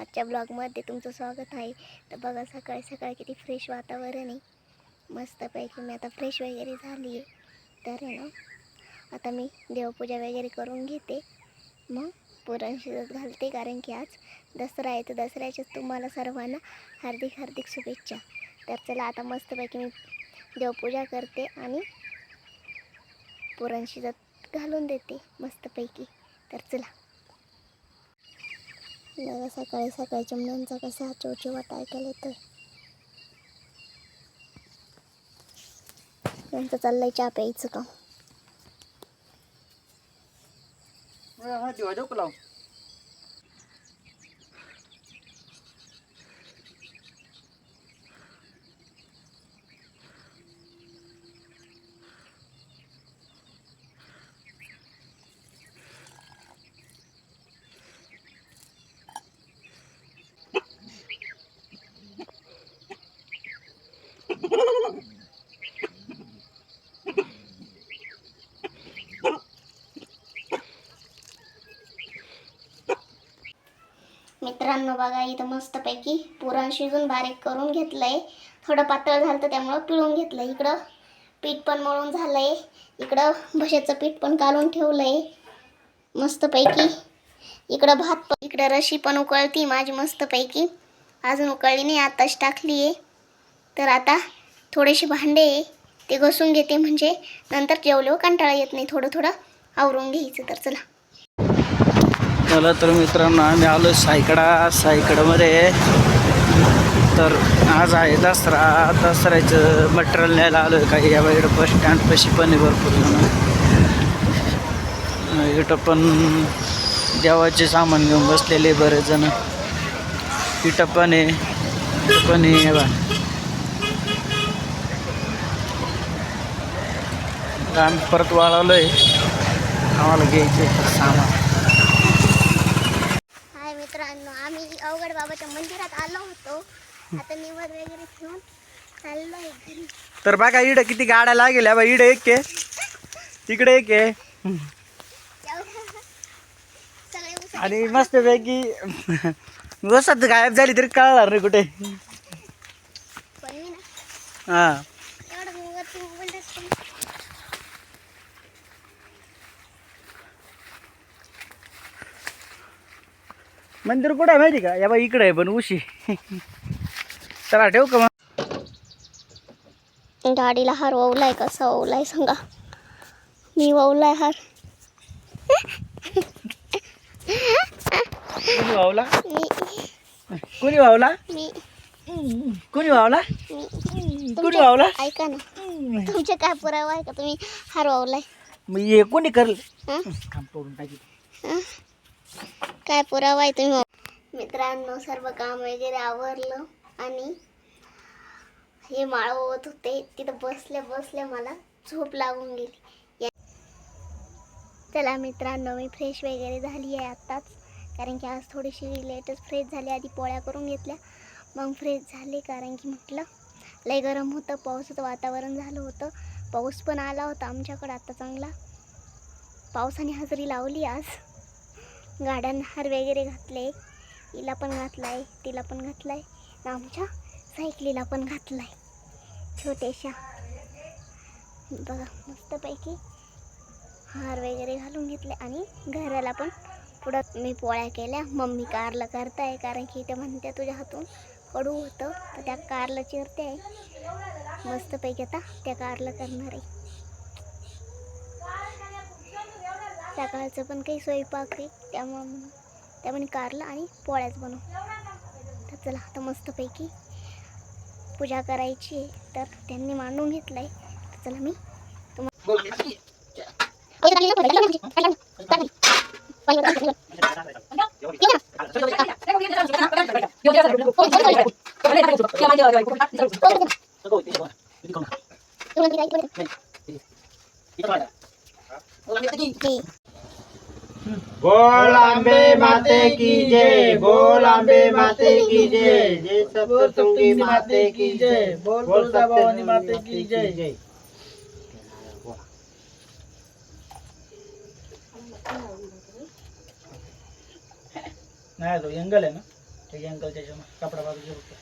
आजच्या ब्लॉगमध्ये तुमचं स्वागत आहे. तर बघा सकाळी सकाळी किती फ्रेश वातावरण आहे. मस्तपैकी मी आता फ्रेश वगैरे झाली आहे. तर ना आता मी देवपूजा वगैरे करून घेते. मग पुरण शिजत घालते कारण की आज दसरा आहे. तर दसऱ्याच्याच तुम्हाला सर्वांना हार्दिक हार्दिक शुभेच्छा. तर चला आता मस्तपैकी मी देवपूजा करते आणि पुरण शिजत घालून देते मस्तपैकी. तर चला. आपल्याला सकाळी सकाळच्या मुलांचा कसा चोचीवाट ऐकायला येतोय त्यांचं चाललंय चहा प्यायचं का मित्रांनो बघा इथं मस्तपैकी पुरण शिजून बारीक करून घेतलंय. थोडं पातळ झालं तर त्यामुळं पिळून घेतलंय. इकडं पीठ पण मळून झालंय. इकडं भशाचं पीठ पण काढून ठेवलंय. मस्तपैकी इकडं भात पण इकडं रशी पण उकळती माझी मस्तपैकी. अजून उकळली नाही आताच टाकली आहे तर आता थोडेसे भांडे ते घसून घेते म्हणजे नंतर जेवल्यावर कंटाळा येत नाही थोडं थोडं आवरून घ्यायचं तर चला. चला तर मित्रांनो आम्ही आलो सायकडा सायकडामध्ये. तर आज आहे दसरा दसऱ्याचं मटेरियल न्यायला आलो आहे काही या इकडं बस स्टँड पशी पण आहे भरपूर जण. इथं पण देवाचे सामान घेऊन बसलेले बरेच जण. इथं पण आहे पण आहे बा आता आम्ही परत वाळवलो आहे आम्हाला घ्यायचे सामान. हाय मित्रांनो आम्ही अवघड बाबाच्या मंदिरात आलो होतो. आता निवड वगैरे घेऊन चाललोय घरी. तर बघा इकडे किती गाड्या लागेल. बा इकडे एक आहे. तिकडे एक आहे. आणि मस्तपैकी वसत गायब झाली तरी कळणार नाही कुठे. हा. मंदिर कुठं आहे माहिती का? या बा इकडे आहे पण उशी. चला ठेवू का मग? गाडीला हार ववलाय कसा ववलाय सांगा. मी ववलाय हार. कोणी वावला कोणी वावला कोणी वावला कोणी तुमच्या- वावला ऐका ना. तुमचे काय पुरावा आहे का? तुम्ही हार ववलाय मग हे कोणी करल? काम तोडून टाकी? काय पुरावा आहे तुम्ही? मित्रांनो सर्व काम वगैरे आवरलं आणि हे माळ ओवत होते. तिथं बसल्या बसल्या मला झोप लागून गेली. चला मित्रांनो मी फ्रेश वगैरे झाली आहे आत्ताच. कारण की आज थोडीशी लेटच फ्रेश झाली. आधी पोळ्या करून घेतल्या. मग फ्रेश झाले कारण की म्हटलं लय गरम होतं पावसाचं वातावरण झालं होतं. पाऊस पण आला होता आमच्याकडं आता चांगला पावसाने हजेरी लावली आज. गाड्यांना हार वगैरे घातले हिला पण घातला आहे तिला पण घातला आहे आमच्या सायकलीला पण घातला आहे छोट्याशा. बघा मस्तपैकी हार वगैरे घालून घेतले आणि घराला पण पुढं मी पोळ्या केल्या. मम्मी कारला करताय कारण की ते म्हणते तुझ्या हातून कडू होतं. तर त्या कारला चिरते आहे. मस्तपैकी आता त्या कारला करणार आहे. सकाळचं पण काही स्वयंपाक आहे त्यामुळं त्यामुळे कारलं आणि पोळ्याच बनव. तर चला आता मस्तपैकी पूजा करायची आहे तर त्यांनी मांडून घेतलंय. तर चला मी तुम्हाला बोल अम्बे माते की जय बोल अम्बे माते की जय जय सप्तशृंगी माते की जय बोल बोल भवानी माते की जय. जय. नाही तो एंगल आहे ना? त्याची अंकल त्याच्या कपडा बाजूच्या फक्त.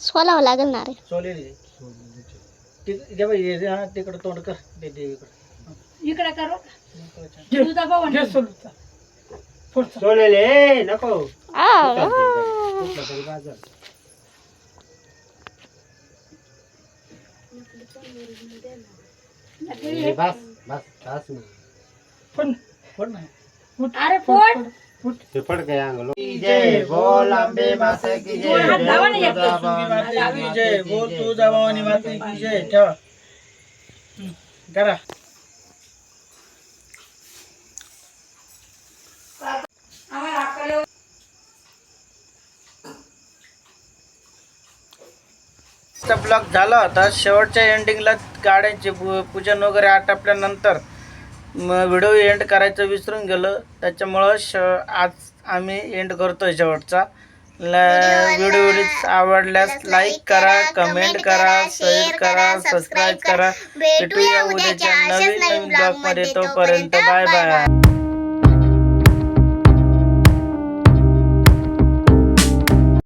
सोलावं लागेल ना रे. सोलेली ती- तिकडं तोंड कर ते दे इकडं इकडे करू. तुझा भाऊ सोलेले ए, नको. आ, कुठलं तरी बाजार. ए, बस बस बस ना. फोड ना. अरे पोट ते पड काय अंगलो? जय बोल आंबे माता की जय हात लावा ना एक. माते की जय बोल तुळजा भवानी माते की जय. ठेवा. हं, करा. ब्लॉक झाला होता. शेवटच्या एंडिंगला गाड्यांचे पू- पूजन वगैरे आटपल्यानंतर व्हिडिओ एंड करायचं विसरून गेलो. त्याच्यामुळं श आज आम्ही एंड करतोय शेवटचा. व्हिडिओ आवडल्यास लाईक करा कमेंट करा शेअर करा सबस्क्राईब करा. भेटूया उद्याच्या नवीन नवीन ब्लॉगमध्ये तोपर्यंत बाय बाय